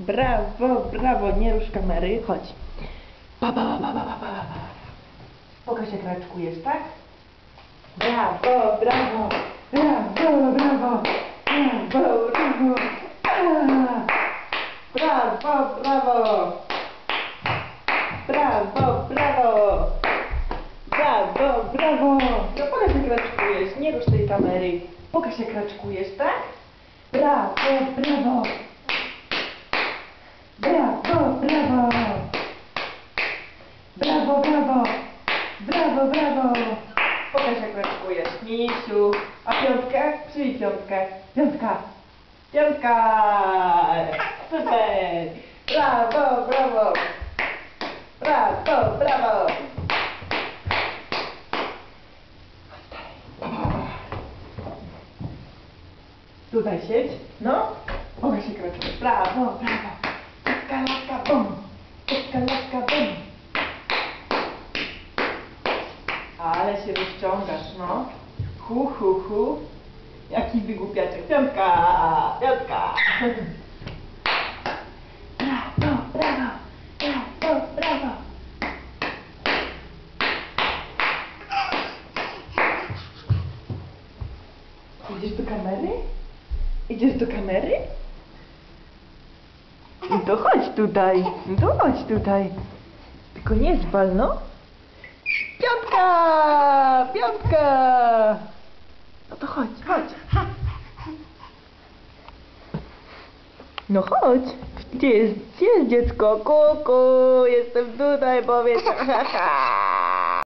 Brawo, brawo, nie rusz kamery, chodź. Pa, pa, pa, pa, pa, pa, pa. Pokaż jak raczkujesz, tak? Brawo, brawo, brawo, brawo, brawo, brawo. Brawo, brawo. Brawo, brawo. Brawo, brawo. No pokaż jak raczkujesz, nie rusz tej kamery. Pokaż jak raczkujesz, tak? Brawo. Brawo, brawo. Brawo, brawo. Brawo. Pokaż jak raczkujesz. Misiu. A piątkę? Przyjmij piątkę. Piątka. Piątka. Super. Brawo, brawo. Brawo, brawo. Tutaj siedź. No. Pokaż jak raczkujesz. Brawo, brawo. Laka, Ale się rozciągasz, no. Hu, hu, hu. Jaki wygłupiaczek. Piątka, piątka. Brawo, brawo, brawo, brawo. Idziesz do kamery? Idziesz do kamery? No to tutaj, no tutaj. Tylko nie zwal, no. Piątka! Piątka! No to chodź, chodź. No chodź. Gdzie jest, gdzie jest dziecko? Kuku, jestem tutaj, powiedz.